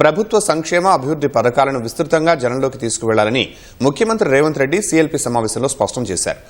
ప్రభుత్వ సంక్షేమ అభివృద్ధి పథకాలను విస్తృతంగా జనంలోకి తీసుకువెళ్ళాలని ముఖ్యమంత్రి రేవంత్ రెడ్డి సీఎల్పీ సమావేశంలో స్పష్టం చేశారు.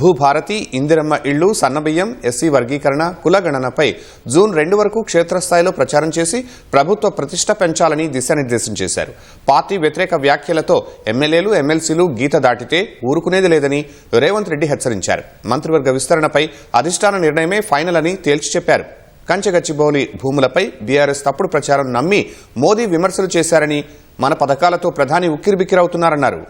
భూభారతి ఇందిరమ్మ ఇళ్ళు సన్నబియ్యం ఎస్సీ వర్గీకరణ కులగణనపై జూన్ రెండు వరకు క్షేత్రస్థాయిలో ప్రచారం చేసి ప్రభుత్వ ప్రతిష్ట పెంచాలని దిశానిర్దేశం చేశారు. పార్టీ వ్యతిరేక వ్యాఖ్యలతో ఎమ్మెల్యేలు ఎమ్మెల్సీలు గీత దాటితే ఊరుకునేది లేదని రేవంత్ రెడ్డి హెచ్చరించారు. మంత్రివర్గ విస్తరణపై అధిష్టాన నిర్ణయమే ఫైనల్ అని తేల్చి చెప్పారు. కంచగచ్చిబౌలి భూములపై బీఆర్ఎస్ తప్పుడు ప్రచారం నమ్మి మోదీ విమర్శలు చేశారని మన పథకాలతో ప్రధాని ఉక్కిరిబిక్కిరవుతున్నారన్నారు.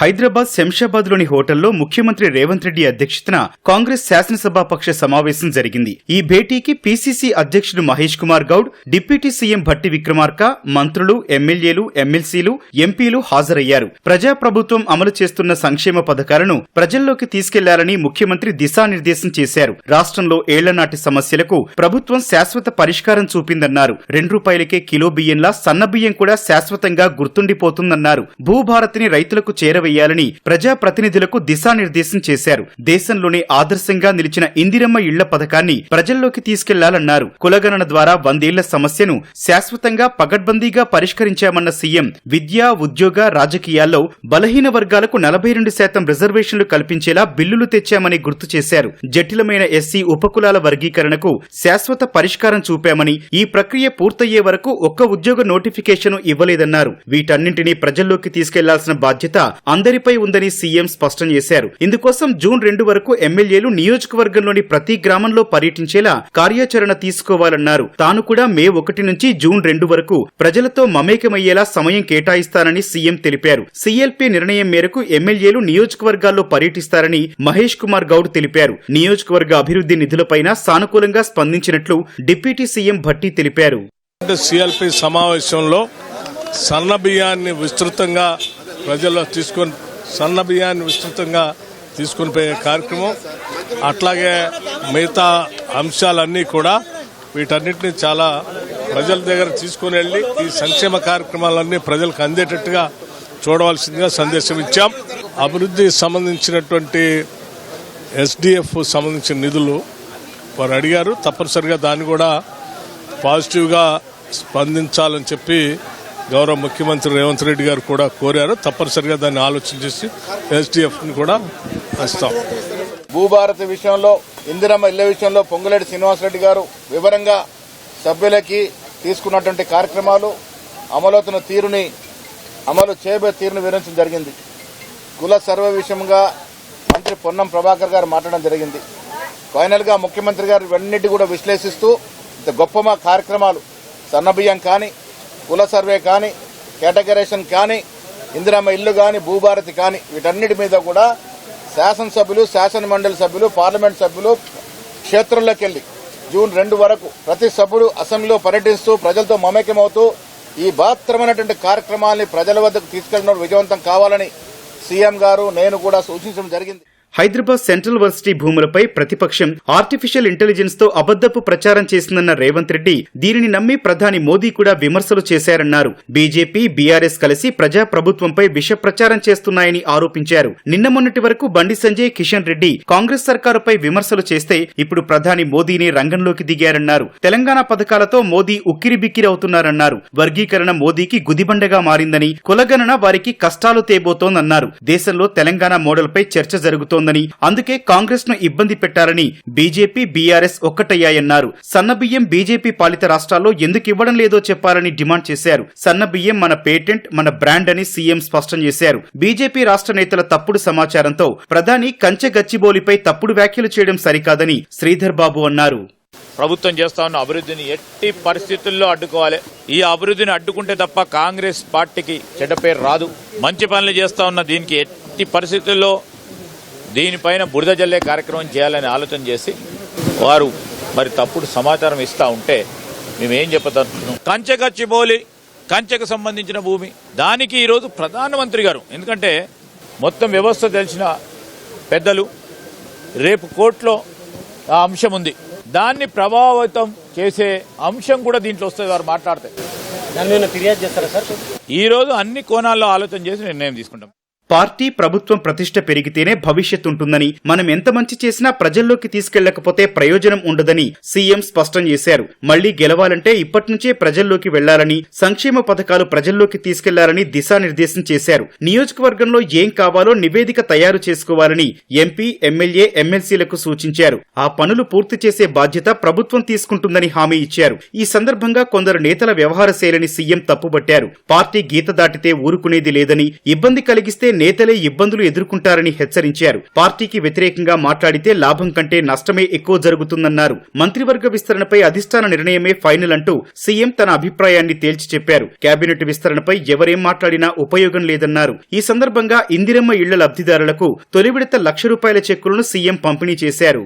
హైదరాబాద్ శంషాబాద్లోని హోటల్లో ముఖ్యమంత్రి రేవంత్ రెడ్డి అధ్యక్షతన కాంగ్రెస్ శాసనసభాపక్ష సమావేశం జరిగింది. ఈ భేటీకి పీసీసీ అధ్యక్షుడు మహేష్ కుమార్ గౌడ్ డిప్యూటీ సీఎం భట్టి విక్రమార్క మంత్రులు ఎమ్మెల్యేలు ఎమ్మెల్సీలు ఎంపీలు హాజరయ్యారు. ప్రజాప్రభుత్వం అమలు చేస్తున్న సంక్షేమ పథకాలను ప్రజల్లోకి తీసుకెళ్ళాలని ముఖ్యమంత్రి దిశానిర్దేశం చేశారు. రాష్ట్రంలో ఏళ్ళ నాటి సమస్యలకు ప్రభుత్వం శాశ్వత పరిష్కారం చూపిందన్నారు. రెండు రూపాయలకే కిలో బియ్యంలా సన్న బియ్యం కూడా శాశ్వతంగా గుర్తుండిపోతుందన్నారు. భూభారతిని రైతులకు వేయాలని ప్రజాప్రతినిధులకు దిశానిర్దేశం చేశారు. దేశంలోనే ఆదర్శంగా నిలిచిన ఇందిరమ్మ ఇళ్ళ పథకాన్ని ప్రజల్లోకి తీసుకెళ్ళాలన్నారు. కులగణన ద్వారా వందేళ్ళ సమస్యను శాశ్వతంగా పగడ్బందీగా పరిష్కరించామన్న సీఎం విద్య ఉద్యోగ రాజకీయాల్లో బలహీన వర్గాలకు నలభై రెండు శాతం రిజర్వేషన్లు కల్పించేలా బిల్లులు తెచ్చామని గుర్తు చేశారు. జటిలమైన ఎస్సీ ఉపకులాల వర్గీకరణకు శాశ్వత పరిష్కారం చూపామని ఈ ప్రక్రియ పూర్తయ్యే వరకు ఒక్క ఉద్యోగ నోటిఫికేషన్ ఇవ్వలేదన్నారు. వీటన్నింటినీ ప్రజల్లోకి తీసుకెళ్ళాల్సిన బాధ్యత అందరిపై ఉందని సీఎం స్పష్టం చేశారు. ఇందుకోసం జూన్ రెండు వరకు ఎమ్మెల్యేలు నియోజకవర్గంలోని ప్రతి గ్రామంలో పర్యటించేలా కార్యాచరణ తీసుకోవాలన్నారు. తాను కూడా మే ఒకటి నుంచి జూన్ రెండు వరకు ప్రజలతో మమేకమయ్యేలా సమయం కేటాయిస్తానని సీఎం తెలిపారు. సీఎల్పీ నిర్ణయం మేరకు ఎమ్మెల్యేలు నియోజకవర్గాల్లో పర్యటిస్తారని మహేష్ కుమార్ గౌడ్ తెలిపారు. నియోజకవర్గ అభివృద్ధి నిధులపైన సానుకూలంగా స్పందించినట్లు డిప్యూటీ సీఎం భట్టి తెలిపారు. సిఎల్పి సమావేశంలో సన్న బియ్యాన్ని విస్తృతంగా ప్రజల్లో తీసుకొని సన్న బియ్యాన్ని విస్తృతంగా తీసుకుని పోయే కార్యక్రమం. అట్లాగే మిగతా అంశాలన్నీ కూడా వీటన్నిటిని చాలా ప్రజల దగ్గర తీసుకుని వెళ్ళి ఈ సంక్షేమ కార్యక్రమాలన్నీ ప్రజలకు అందేటట్టుగా చూడవలసిందిగా సందేశం ఇచ్చాం. అభివృద్ధికి సంబంధించినటువంటి ఎస్డిఎఫ్ సంబంధించిన నిధులు వారు అడిగారు. తప్పనిసరిగా దాన్ని కూడా పాజిటివ్గా స్పందించాలని చెప్పి గౌరవ ముఖ్యమంత్రి రేవంత్ రెడ్డి గారు కూడా కోరారు. తప్పనిసరిగా దాన్ని ఆలోచన చేసి ఎస్డిఎఫ్ని కూడా ఇస్తాం భూభారతి విషయంలో ఇందిరమ్మ ఇళ్ళ విషయంలో పొంగులేటి శ్రీనివాసరెడ్డి గారు వివరంగా సభ్యులకి తీసుకున్నటువంటి కార్యక్రమాలు అమలవుతున్న తీరుని అమలు చేయబోయే తీరును వివరించడం జరిగింది. కుల సర్వే విషయంగా మంత్రి పొన్నం ప్రభాకర్ గారు మాట్లాడడం జరిగింది. ఫైనల్గా ముఖ్యమంత్రి గారు ఇవన్నిటి కూడా విశ్లేషిస్తూ ఇంత గొప్ప కార్యక్రమాలు సన్నబియ్యం కానీ కుల సర్వే కానీ కేటగరేషన్ కానీ ఇందిరమ్మ ఇల్లు కానీ భూభారతి కానీ వీటన్నిటి మీద కూడా శాసనసభ్యులు శాసన మండలి సభ్యులు పార్లమెంట్ సభ్యులు క్షేత్రంలోకి వెళ్ళి జూన్ రెండు వరకు ప్రతి సభ్యుడు అసెంబ్లీలో పర్యటిస్తూ ప్రజలతో మమేకమవుతూ ఈ బాత్రమైనటువంటి కార్యక్రమాల్ని ప్రజల వద్దకు తీసుకెళ్ళడం విజయవంతం కావాలని సీఎం గారు నేను కూడా సూచించడం జరిగింది. హైదరాబాద్ సెంట్రల్ వర్సిటీ భూములపై ప్రతిపక్షం ఆర్టిఫిషియల్ ఇంటెలిజెన్స్తో అబద్దపు ప్రచారం చేసిందన్న రేవంత్ రెడ్డి దీనిని నమ్మి ప్రధాని మోదీ కూడా విమర్శలు చేశారన్నారు. బీజేపీ బీఆర్ఎస్ కలిసి ప్రజా ప్రభుత్వంపై విష ప్రచారం చేస్తున్నాయని ఆరోపించారు. నిన్న మొన్నటి వరకు బండి సంజయ్ కిషన్ రెడ్డి కాంగ్రెస్ సర్కారుపై విమర్శలు చేస్తే ఇప్పుడు ప్రధాని మోదీని రంగంలోకి దిగారన్నారు. తెలంగాణ పథకాలతో మోదీ ఉక్కిరిబిక్కిరవుతున్నారన్నారు. వర్గీకరణ మోదీకి గుదిబండగా మారిందని కులగణన వారికి కష్టాలు తేబోతోందన్నారు. దేశంలో తెలంగాణ మోడల్పై చర్చ జరుగుతోంది. చేస్తోందని. అందుకే కాంగ్రెస్ను ఇబ్బంది పెట్టారని బీజేపీ బీఆర్ఎస్ ఒక్కటయ్యాయన్నారు. సన్నబియ్యం బీజేపీ పాలిత రాష్ట్రాల్లో ఎందుకు ఇవ్వడం లేదో చెప్పాలని డిమాండ్ చేశారు. సన్నబియ్యం మన పేటెంట్ మన బ్రాండ్ అని సీఎం స్పష్టం చేశారు. బీజేపీ రాష్ట్ర నేతల తప్పుడు సమాచారంతో ప్రధాని కంచె గచ్చిబౌలిపై తప్పుడు వ్యాఖ్యలు చేయడం సరికాదని శ్రీధర్ బాబు అన్నారు. ప్రభుత్వం చేస్తా ఉన్న అభివృద్ధిని ఎట్టి పరిస్థితుల్లో అడ్డుకోవాలి. ఈ అభివృద్ధిని అడ్డుకుంటే తప్ప కాంగ్రెస్ పార్టీకి చెడ్డ పేరు రాదు. మంచి పనులు చేస్తా ఉన్న దీనికి ఎట్టి పరిస్థితుల్లో దీనిపైన బురద జల్లే కార్యక్రమం చేయాలని ఆలోచన చేసి వారు మరి తప్పుడు సమాచారం ఇస్తూ ఉంటే మేమేం చెప్పదలుచుకున్నాం? కంచె గచ్చిబౌలి కంచెకు సంబంధించిన భూమి. దానికి ఈరోజు ప్రధానమంత్రి గారు. ఎందుకంటే మొత్తం వ్యవస్థ తెలిసిన పెద్దలు రేపు కోర్టులో ఆ అంశం ఉంది. దాన్ని ప్రభావితం చేసే అంశం కూడా దీంట్లో వస్తుంది వారు మాట్లాడితే. దాని మీద ఫిర్యాదు చేస్తారా సార్? ఈ రోజు అన్ని కోణాల్లో ఆలోచన చేసి నిర్ణయం తీసుకుంటాం. పార్టీ ప్రభుత్వం ప్రతిష్ట పెరిగితేనే భవిష్యత్ ఉంటుందని మనం ఎంత మంచి చేసినా ప్రజల్లోకి తీసుకెళ్ళకపోతే ప్రయోజనం ఉండదని సీఎం స్పష్టం చేశారు. మళ్ళీ గెలవాలంటే ఇప్పటి నుంచే ప్రజల్లోకి వెళ్ళాలని సంక్షేమ పథకాలు ప్రజల్లోకి తీసుకెళ్ళాలని దిశానిర్దేశం చేశారు. నియోజకవర్గంలో ఏం కావాలో నివేదిక తయారు చేసుకోవాలని ఎంపీ ఎమ్మెల్యే ఎమ్మెల్సీలకు సూచించారు. ఆ పనులు పూర్తి చేసే బాధ్యత ప్రభుత్వం తీసుకుంటుందని హామీ ఇచ్చారు. ఈ సందర్భంగా కొందరు నేతల వ్యవహార శైలిని సీఎం తప్పుబట్టారు. పార్టీ గీత దాటితే ఊరుకునేది లేదని ఇబ్బంది కలిగిస్తే నేతలే ఇబ్బందులు ఎదుర్కొంటారని హెచ్చరించారు. పార్టీకి వ్యతిరేకంగా మాట్లాడితే లాభం కంటే నష్టమే ఎక్కువ జరుగుతుందన్నారు. మంత్రివర్గ విస్తరణపై అధిష్టాన నిర్ణయమే ఫైనల్ అంటూ సీఎం తన అభిప్రాయాన్ని తేల్చి చెప్పారు. కేబినెట్ విస్తరణపై ఎవరేం మాట్లాడినా ఉపయోగం లేదన్నారు. ఈ సందర్భంగా ఇందిరమ్మ ఇళ్ళ లబ్ధిదారులకు తొలి విడత లక్ష రూపాయల చెక్కులను సీఎం పంపిణీ చేశారు.